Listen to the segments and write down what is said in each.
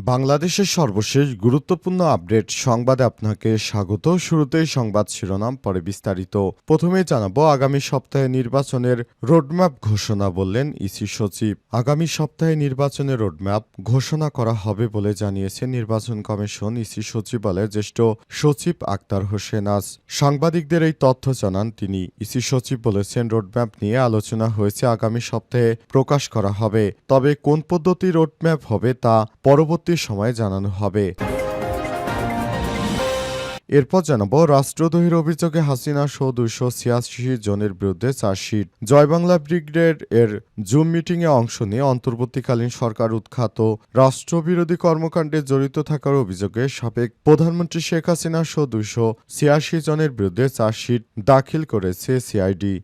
বাংলাদেশের সর্বশেষ গুরুত্বপূর্ণ আপডেট সংবাদে আপনাকে স্বাগত। শুরুতেই সংবাদ শিরোনাম, পরে বিস্তারিত। প্রথমেই জানাব, আগামী সপ্তাহে নির্বাচনের রোডম্যাপ ঘোষণা বললেন ইসি সচিব। আগামী সপ্তাহে নির্বাচনের রোডম্যাপ ঘোষণা করা হবে বলে জানিয়েছে নির্বাচন কমিশন ইসি সচিবালয়ের জ্যেষ্ঠ সচিব আক্তার হোসেন আজ। সাংবাদিকদের এই তথ্য জানান তিনি। ইসি সচিব বলেছেন, রোডম্যাপ নিয়ে আলোচনা হয়েছে, আগামী সপ্তাহে প্রকাশ করা হবে। তবে কোন পদ্ধতি রোডম্যাপ হবে তা পরবর্তী সময়ে জানানো হবে। এরপর জানাব, রাষ্ট্রদ্রোহীর অভিযোগে হাসিনা সহ দুইশো ছিয়াশি জনের বিরুদ্ধে চার্জশিট। জয় বাংলা ব্রিগেড এর জুম মিটিংয়ে অংশ নিয়ে অন্তর্বর্তীকালীন সরকার উৎখাত। রাষ্ট্রবিরোধী কর্মকাণ্ডে জড়িত থাকার অভিযোগে সাবেক প্রধানমন্ত্রী শেখ হাসিনা সহ দুইশো ছিয়াশি জনের বিরুদ্ধে চার্জশিট দাখিল করেছে সিআইডি।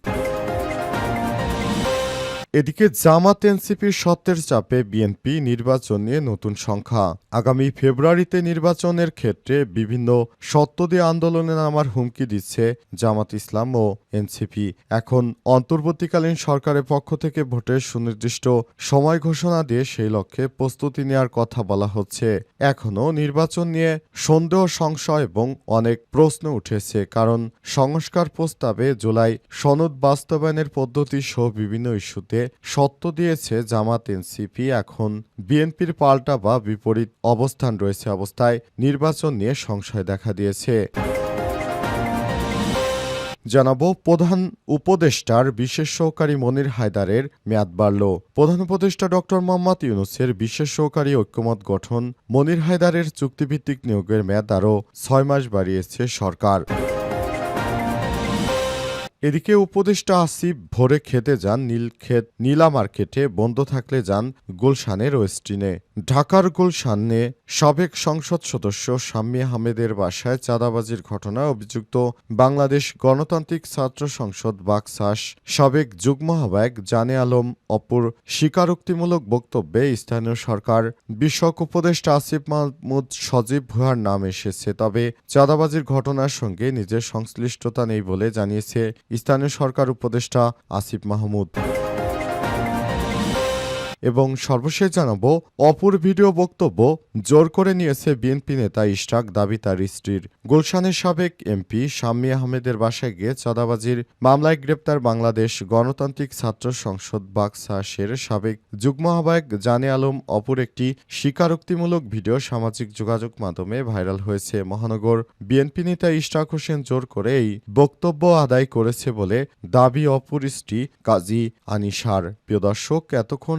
এদিকে জামাত এনসিপির সত্যের চাপে বিএনপি নির্বাচন নিয়ে নতুন সংখ্যা। আগামী ফেব্রুয়ারিতে নির্বাচনের ক্ষেত্রে বিভিন্ন সত্য দিয়ে আন্দোলনে নামার হুমকি দিচ্ছে জামাত ইসলাম ও এনসিপি। এখন অন্তর্বর্তীকালীন সরকারের পক্ষ থেকে ভোটের সুনির্দিষ্ট সময় ঘোষণা দিয়ে সেই লক্ষ্যে প্রস্তুতি নেওয়ার কথা বলা হচ্ছে। এখনও নির্বাচন নিয়ে সন্দেহ, সংশয় এবং অনেক প্রশ্ন উঠেছে, কারণ সংস্কার প্রস্তাবে জুলাই সনদ বাস্তবায়নের পদ্ধতি সহ বিভিন্ন ইস্যুতে সত্য দিয়েছে জামাত এনসিপি। এখন বিএনপির পাল্টা বা বিপরীত অবস্থান রয়েছে অবস্থায় নির্বাচন নিয়ে সংশয় দেখা দিয়েছে। জানাব, প্রধান উপদেষ্টার বিশেষ সহকারী মনির হায়দারের মেয়াদ বাড়ল। প্রধান উপদেষ্টা ডক্টর মোহাম্মদ ইউনুসের বিশেষ সহকারী ঐক্যমত গঠন মনির হায়দারের চুক্তিভিত্তিক নিয়োগের মেয়াদ আরও ছয় মাস বাড়িয়েছে সরকার। এদিকে উপদেষ্টা আসিফ ভোরে খেতে যান, নীলক্ষেত, নীলা মার্কেটে বন্ধ থাকলে যান গুলশানের ওয়েস্টিনে। ঢাকার গুলশানে সাবেক সংসদ সদস্য শাম্মী আহমেদের বাসায় চাঁদাবাজির ঘটনায় অভিযুক্ত বাংলাদেশ গণতান্ত্রিক ছাত্র সংসদ বাকসাস সাবেক যুগ্ম আহ্বায়ক জানে আলম অপুর স্বীকারোক্তিমূলক বক্তব্যে স্থানীয় সরকার বিষয়ক উপদেষ্টা আসিফ মাহমুদ সজীব ভুয়ার নাম এসেছে, তবে চাঁদাবাজির ঘটনার সঙ্গে নিজের সংশ্লিষ্টতা নেই বলে জানিয়েছে স্থানীয় সরকার উপদেষ্টা আসিফ মাহমুদ। এবং সর্বশেষ জানাব অপুর ভিডিও বক্তব্য জোর করে নিয়েছে বিএনপি নেতা ইশরাক দাবি তার স্ত্রীর। গুলশানের সাবেক এমপি শাম্মী আহমেদের বাসায় গিয়ে চাঁদাবাজির মামলায় গ্রেপ্তার বাংলাদেশ গণতান্ত্রিক ছাত্র সংসদ বাকসাসের সাবেক যুগ্ম আহ্বায়ক জানে আলম অপুর একটি স্বীকারোক্তিমূলক ভিডিও সামাজিক যোগাযোগ মাধ্যমে ভাইরাল হয়েছে। মহানগর বিএনপি নেতা ইশরাক হোসেন জোর করে এই বক্তব্য আদায় করেছে বলে দাবি অপুর স্ত্রী কাজী আনিসার প্রিয় দর্শক, এতক্ষণ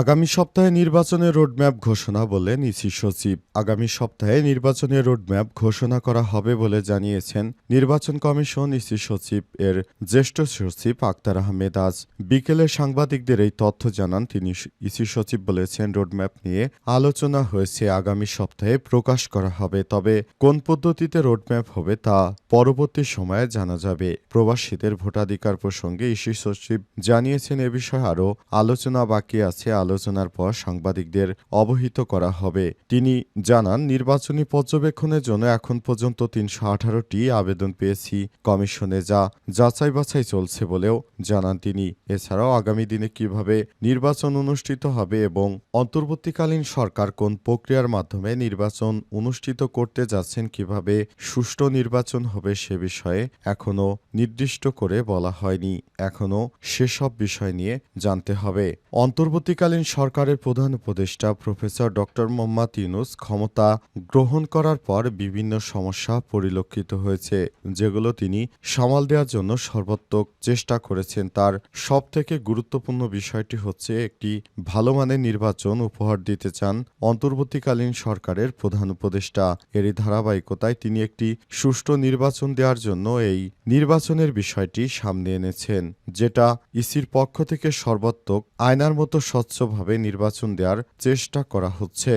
আগামী সপ্তাহে নির্বাচনের রোডম্যাপ ঘোষণা বললেন ইসি সচিব। আগামী সপ্তাহে নির্বাচনের রোডম্যাপ ঘোষণা করা হবে বলে জানিয়েছেন নির্বাচন কমিশন ইসি সচিব। এর জ্যেষ্ঠ সচিব আক্তার আহমেদ আজ বিকেলে সাংবাদিকদের এই তথ্য জানান। তিনি ইসি সচিব বলেছেন, রোডম্যাপ নিয়ে আলোচনা হয়েছে, আগামী সপ্তাহে প্রকাশ করা হবে, তবে কোন পদ্ধতিতে রোডম্যাপ হবে তা পরবর্তী সময়ে জানা যাবে। প্রবাসীদের ভোটাধিকার প্রসঙ্গে ইসি সচিব জানিয়েছেন, এ বিষয়ে আরও আলোচনা বাকি আছে। আলোচনার পর সাংবাদিকদের অবহিত করা হবে। তিনি জানান, নির্বাচনী পর্যবেক্ষণের জন্য এখন পর্যন্ত তিনশো আঠারোটি আবেদন পেয়েছি, কমিশনে যা যাচাই বাছাই চলছে বলেও জানান তিনি। এছাড়াও আগামী দিনে কীভাবে নির্বাচন অনুষ্ঠিত হবে এবং অন্তর্বর্তীকালীন সরকার কোন প্রক্রিয়ার মাধ্যমে নির্বাচন অনুষ্ঠিত করতে যাচ্ছেন, কীভাবে সুষ্ঠু নির্বাচন হবে সে বিষয়ে এখনও নির্দিষ্ট করে বলা হয়নি। এখনও সেসব বিষয় নিয়ে জানতে হবে। অন্তর্বর্তীকালীন অন্তর্বর্তীকালীন সরকারের প্রধান উপদেষ্টা প্রফেসর ডক্টর মোহাম্মদ ইউনুস ক্ষমতা গ্রহণ করার পর বিভিন্ন সমস্যা পরিলক্ষিত হয়েছে, যেগুলো তিনি সামাল দেওয়ার জন্য সর্বাত্মক চেষ্টা করেছেন। তার সবথেকে গুরুত্বপূর্ণ বিষয়টি হচ্ছে একটি ভালো মানের নির্বাচন উপহার দিতে চান অন্তর্বর্তীকালীন সরকারের প্রধান উপদেষ্টা। এরই ধারাবাহিকতায় তিনি একটি সুষ্ঠু নির্বাচন দেওয়ার জন্য এই নির্বাচনের বিষয়টি সামনে এনেছেন, যেটা ইসির পক্ষ থেকে সর্বাত্মক আয়নার মতো স্বচ্ছভাবে নির্বাচন দেওয়ার চেষ্টা করা হচ্ছে।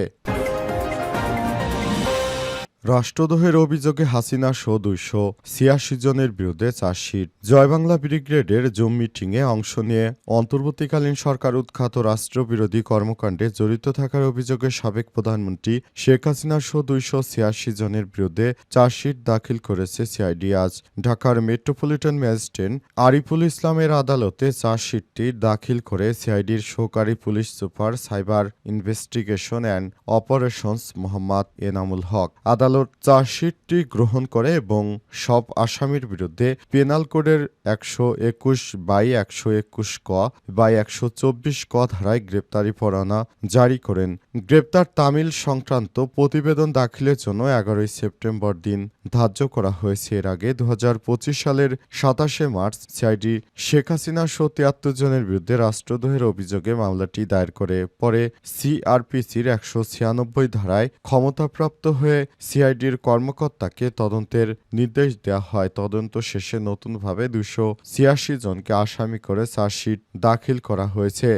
রাষ্ট্রদ্রোহের অভিযোগে হাসিনা সহ দুইশো ছিয়াশি জনের বিরুদ্ধে চার্জশিট। জয়বাংলা ব্রিগেডের জুম মিটিংয়ে অংশ নিয়ে অন্তর্বর্তীকালীন সরকার উৎখাত রাষ্ট্রবিরোধী কর্মকাণ্ডে জড়িত থাকার অভিযোগে সাবেক প্রধানমন্ত্রী শেখ হাসিনা সহ দুইশো ছিয়াশি জনের বিরুদ্ধে চার্জশিট দাখিল করেছে সিআইডি। আজ ঢাকার মেট্রোপলিটন ম্যাজিস্ট্রেট আরিফুল ইসলামের আদালতে চার্জশিটটি দাখিল করে সিআইডির সহকারী police super cyber investigation and operations Mohammad Enamul Haque. আদালত চার্জশিটটি গ্রহণ করে এবং সব আসামির বিরুদ্ধে পেনাল কোডের একশো একুশ বাই একশো একুশ ক বাই একশো চব্বিশ ক ধারায় গ্রেপ্তারি পরোয়ানা জারি করেন। গ্রেপ্তার তামিল সংক্রান্ত প্রতিবেদন দাখিলের জন্য এগারোই সেপ্টেম্বর দিন ধার্য করা হয়েছে। এর আগে দু হাজার পঁচিশ সালের সাতাশে মার্চ সিআইডি শেখ হাসিনা সহ তিয়াত্তর জনের বিরুদ্ধে রাষ্ট্রদ্রোহের অভিযোগে মামলাটি দায়ের করে। পরে সিআরপিসির একশো ছিয়ানব্বই ধারায় ক্ষমতাপ্রাপ্ত হয়ে সিআইডির কর্মকর্তাকে তদন্তের নির্দেশ দেওয়া হয়। তদন্ত শেষে নতুনভাবে দুশো ছিয়াশি জনকে আসামি করে চার্জশিট দাখিল করা হয়েছে।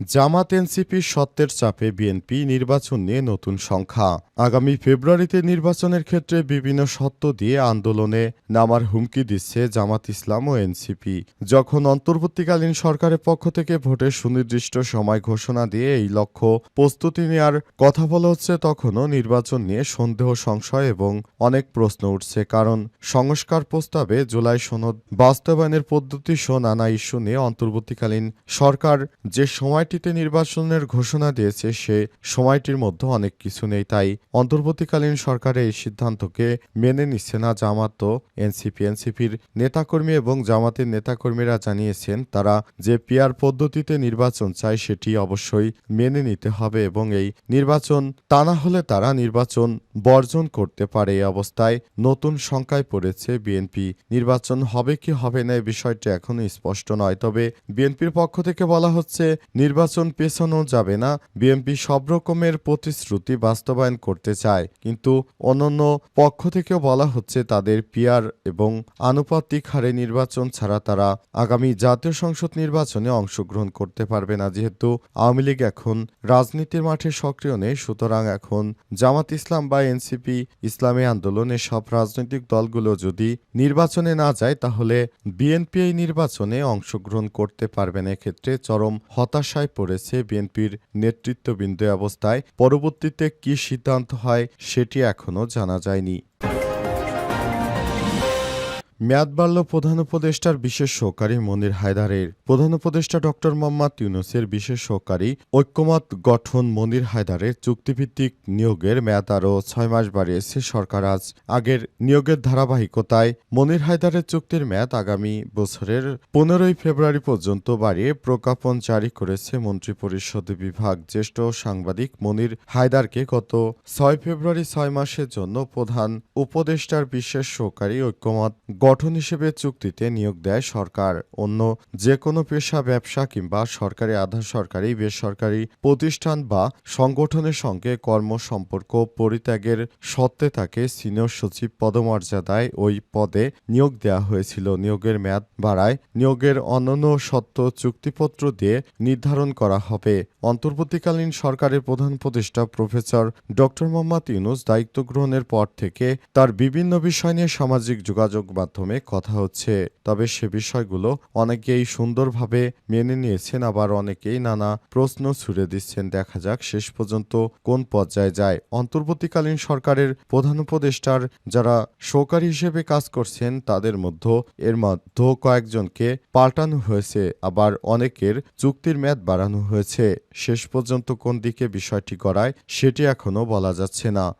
জামাত এনসিপির সত্ত্বের চাপে বিএনপি নির্বাচন নিয়ে নতুন সংখ্যা। আগামী ফেব্রুয়ারিতে নির্বাচনের ক্ষেত্রে বিভিন্ন সত্ত্ব দিয়ে আন্দোলনে নামার হুমকি দিচ্ছে জামাত ইসলাম ও এনসিপি। যখন অন্তর্বর্তীকালীন সরকারের পক্ষ থেকে ভোটের সুনির্দিষ্ট সময় ঘোষণা দিয়ে এই লক্ষ্য প্রস্তুতি নেওয়ার কথা বলা হচ্ছে, তখনও নির্বাচন নিয়ে সন্দেহ, সংশয় এবং অনেক প্রশ্ন উঠছে। কারণ সংস্কার প্রস্তাবে জুলাই সনদ বাস্তবায়নের পদ্ধতি সহ নানা ইস্যু নিয়ে অন্তর্বর্তীকালীন সরকার যে সময়টিতে নির্বাচনের ঘোষণা দিয়েছে সে সময়টির মধ্যে অনেক কিছু নেই, তাই অন্তর্বর্তীকালীন সরকারের এই সিদ্ধান্তকে মেনে নিচ্ছে না। জামাত ও এনসিপি, এনসিপির নেতাকর্মী এবং জামাতের নেতাকর্মীরা জানিয়েছেন তারা যে পিয়ার পদ্ধতিতে নির্বাচন চায় সেটি অবশ্যই মেনে নিতে হবে এবং এই নির্বাচন তা না হলে তারা নির্বাচন বর্জন করতে পারে এই অবস্থায় নতুন শঙ্কায় পড়েছে বিএনপি। নির্বাচন হবে কি হবে না এই বিষয়টি এখনও স্পষ্ট নয়, তবে বিএনপির পক্ষ থেকে বলা হচ্ছে নির্বাচন পেছানো যাবে না। বিএনপি সব রকমের প্রতিশ্রুতি বাস্তবায়ন করতে চায়। কিন্তু অন্যান্য পক্ষ থেকেও বলা হচ্ছে, তাদের পিয়ার এবং আনুপাতিক হারে নির্বাচন ছাড়া তারা আগামী জাতীয় সংসদ নির্বাচনে অংশগ্রহণ করতে পারবে না। যেহেতু আওয়ামী লীগ এখন রাজনীতির মাঠে সক্রিয় নেই, সুতরাং এখন জামাত ইসলাম বা এনসিপি ইসলামী আন্দোলনের সব রাজনৈতিক দলগুলো যদি নির্বাচনে না যায়, তাহলে বিএনপি এই নির্বাচনে অংশগ্রহণ করতে পারবে না। এক্ষেত্রে চরম হতাশায় পড়েছে বিএনপির নেতৃত্ববৃন্দ অবস্থায়। পরবর্তীতে কি সিদ্ধান্ত হয় সেটি এখনও জানা যায়নি। মেয়াদ বাড়ল প্রধান উপদেষ্টার বিশেষ সহকারী মনির হায়দারের। প্রধান উপদেষ্টা ডক্টর মোহাম্মদ ইউনুসের বিশেষ সহকারী ঐক্যমত গঠন মনির হায়দারের চুক্তিভিত্তিক নিয়োগের মেয়াদ আরও ছয় মাস বাড়িয়েছে সরকার। আজ আগের নিয়োগের ধারাবাহিকতায় মনির হায়দারের চুক্তির মেয়াদ আগামী বছরের পনেরোই ফেব্রুয়ারি পর্যন্ত বাড়িয়ে প্রজ্ঞাপন জারি করেছে মন্ত্রিপরিষদ বিভাগ। জ্যেষ্ঠ সাংবাদিক মনির হায়দারকে গত ছয় ফেব্রুয়ারি ছয় মাসের জন্য প্রধান উপদেষ্টার বিশেষ সহকারী ঐক্যমত গঠন হিসেবে চুক্তিতে নিয়োগ দেয় সরকার। অন্য যে কোনো পেশা, ব্যবসা কিংবা সরকারি আধা সরকারি, বেসরকারি প্রতিষ্ঠান বা সংগঠনের সঙ্গে কর্ম সম্পর্ক পরিত্যাগের সত্ত্বে তাকে সিনিয়র সচিব পদমর্যাদায় ওই পদে নিয়োগ দেওয়া হয়েছিল। নিয়োগের মেয়াদ বাড়ায় নিয়োগের অন্যান্য সত্ত্ব চুক্তিপত্র দিয়ে নির্ধারণ করা হবে। অন্তর্বর্তীকালীন সরকারের প্রধান উপদেষ্টা প্রফেসর ডক্টর মোহাম্মদ ইউনুস দায়িত্ব গ্রহণের পর থেকে তার বিভিন্ন বিষয় নিয়ে সামাজিক যোগাযোগ মাধ্যমে কথা হচ্ছে, তবে সে বিষয়গুলো অনেকেই সুন্দরভাবে মেনে নিয়েছেন, আবার অনেকেই নানা প্রশ্ন ছুড়ে দিচ্ছেন। দেখা যাক শেষ পর্যন্ত কোন পর্যায়ে যায়। অন্তর্বর্তীকালীন সরকারের প্রধান উপদেষ্টার যারা সহকারী হিসেবে কাজ করছেন, তাদের মধ্যে এর মধ্যে কয়েকজনকে পাল্টানো হয়েছে, আবার অনেকের চুক্তির মেয়াদ বাড়ানো হয়েছে। শেষ পর্যন্ত কোন দিকে বিষয়টি গড়ায়, সেটি এখনও বলা যাচ্ছে না।